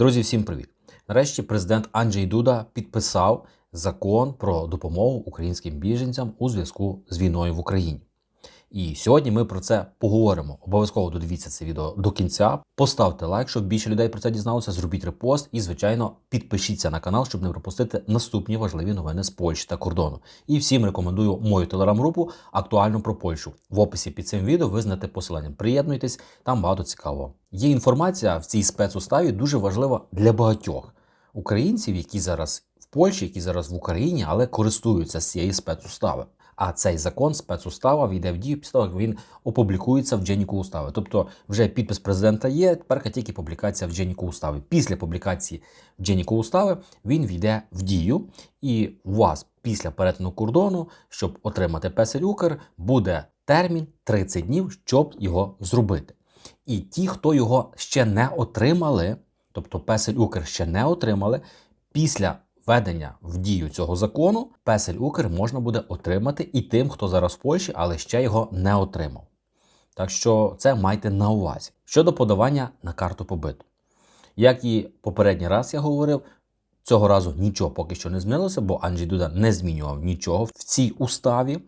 Друзі, всім привіт! Нарешті президент Анджей Дуда підписав закон про допомогу українським біженцям у зв'язку з війною в Україні. І сьогодні ми про це поговоримо. Обов'язково додивіться це відео до кінця. Поставте лайк, щоб більше людей про це дізналося. Зробіть репост і, звичайно, підпишіться на канал, щоб не пропустити наступні важливі новини з Польщі та кордону. І всім рекомендую мою телеграм-групу актуально про Польщу. В описі під цим відео ви знайдете посилання. Приєднуйтесь, там багато цікавого. Є інформація в цій спецуставі дуже важлива для багатьох українців, які зараз в Польщі, які зараз в Україні, але користуються з цієї спецустави. А цей закон спецустава війде в дію після того, як він опублікується в Дженіку устави. Тобто, вже підпис президента є, тепер тільки публікація в Дженіку устави. Після публікації в Дженіку устави він війде в дію, і у вас після перетину кордону, щоб отримати песель Укр, буде термін 30 днів, щоб його зробити. І ті, хто його ще не отримали, тобто песель Укр ще не отримали, після введення в дію цього закону песель Укр можна буде отримати і тим, хто зараз в Польщі, але ще його не отримав. Так що це майте на увазі. Щодо подавання на карту побиту. Як і попередній раз я говорив, цього разу нічого поки що не змінилося, бо Анджій Дуда не змінював нічого в цій уставі.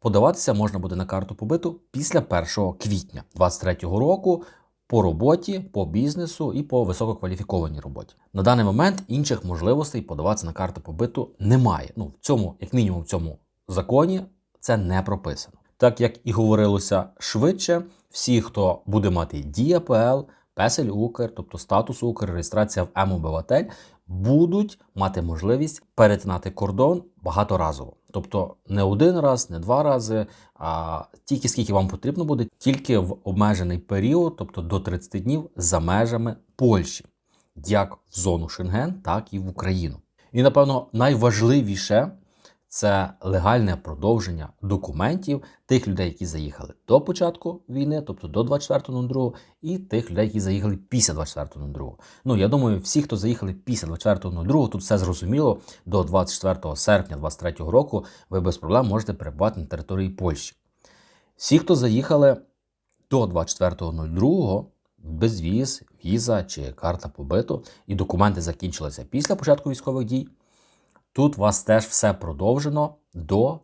Подаватися можна буде на карту побиту після 1 квітня 2023 року по роботі, по бізнесу і по висококваліфікованій роботі. На даний момент інших можливостей подаватися на карту побиту немає. Ну, в цьому, як мінімум, в цьому законі це не прописано. Так як і говорилося швидше, всі, хто буде мати ДІАПЛ, Песель Укр, тобто статус Укр, реєстрація в МОБВатель, будуть мати можливість перетинати кордон багаторазово. Тобто не один раз, не два рази, а тільки скільки вам потрібно буде, тільки в обмежений період, тобто до 30 днів, за межами Польщі, як в зону Шенген, так і в Україну. І напевно найважливіше це легальне продовження документів тих людей, які заїхали до початку війни, тобто до 24.02, і тих людей, які заїхали після 24.02. Ну я думаю, всі, хто заїхали після 24.02, тут все зрозуміло. До 24 серпня 2023 року ви без проблем можете перебувати на території Польщі. Всі, хто заїхали до 24.02, безвіз, віза чи карта побиту, і документи закінчилися після початку військових дій. Тут у вас теж все продовжено до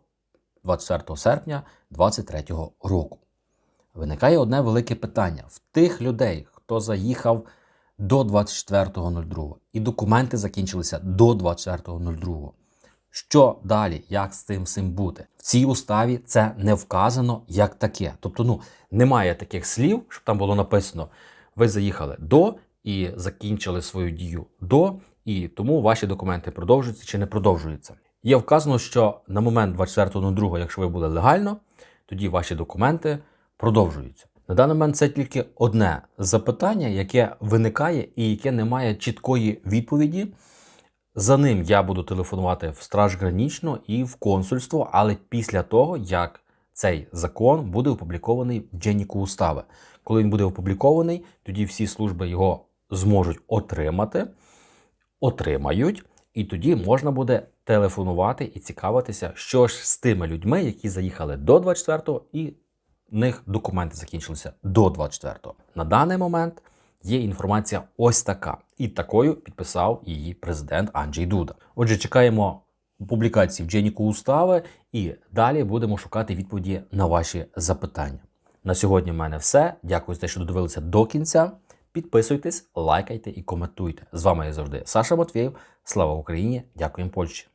24 серпня 2023 року. Виникає одне велике питання: в тих людей, хто заїхав до 24.02 і документи закінчилися до 24.02. Що далі, як з цим всім бути? В цій уставі це не вказано як таке. Тобто, ну немає таких слів, щоб там було написано: ви заїхали до і закінчили свою дію до, і тому ваші документи продовжуються чи не продовжуються. Є вказано, що на момент 24.02, якщо ви були легально, тоді ваші документи продовжуються. На даний момент це тільки одне запитання, яке виникає і яке не має чіткої відповіді. За ним я буду телефонувати в Страж Гранічну і в консульство, але після того, як цей закон буде опублікований в Дженіку Устави. Коли він буде опублікований, тоді всі служби його зможуть отримати, отримають, і тоді можна буде телефонувати і цікавитися, що ж з тими людьми, які заїхали до 24-го, і в них документи закінчилися до 24-го. На даний момент є інформація ось така. І такою підписав її президент Анджей Дуда. Отже, чекаємо публікації в Дженіку Устави і далі будемо шукати відповіді на ваші запитання. На сьогодні в мене все. Дякую за те, що додивилися до кінця. Підписуйтесь, лайкайте і коментуйте. З вами я завжди Саша Матвєєв. Слава Україні! Дякуємо Польщі!